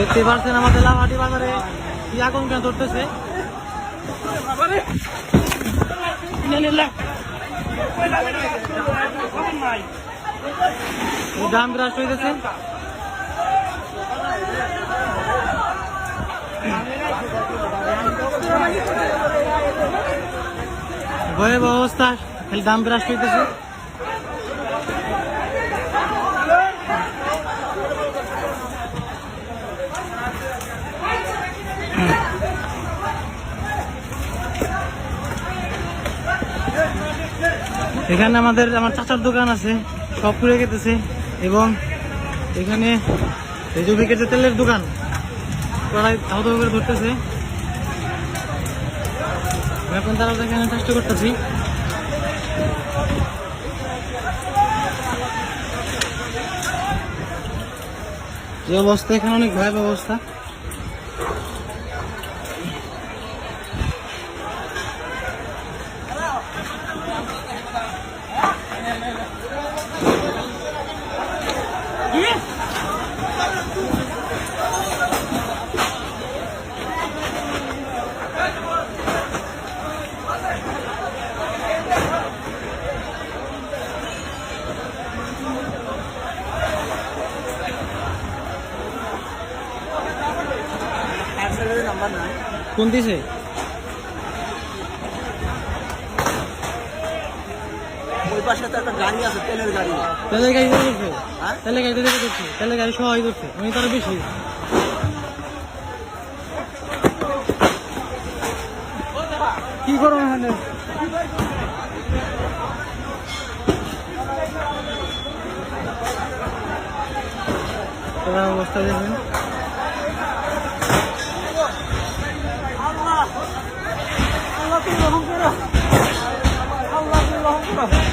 দেখতে পাচ্ছেন আমাদের লাভাটি বাজারে। আগুন কেন ধরতেছে? দাম বিরাজ হইতেছে। ভয়াবহ অবস্থা, খালি দাম বিরাজ হইতেছে। এখানে আমাদের আমার চাচার দোকান আছে, সব পুড়ে গেতেছে এবং এখানে যে যে তেলের দোকান কড়াই ধাও ধাও করে ধরতেছে। এখন তারা এখানে চেষ্টা করতেছি। যে অবস্থা, এখানে অনেক ভয়াবহ অবস্থা। কোন দিছে? ওই পাশে তো একটা গাড়ি আছে তেলের গাড়ি। তেলের গাড়ি করছে হ্যাঁ? তেলের গাড়ি দিয়ে করছে তেলের গাড়ি সবাই করছে। উনি তার বেশি। কি করো এখানে? অবস্থা দেখবেন আল্লাহ তুমি রহম করো আল্লাহ রহম করো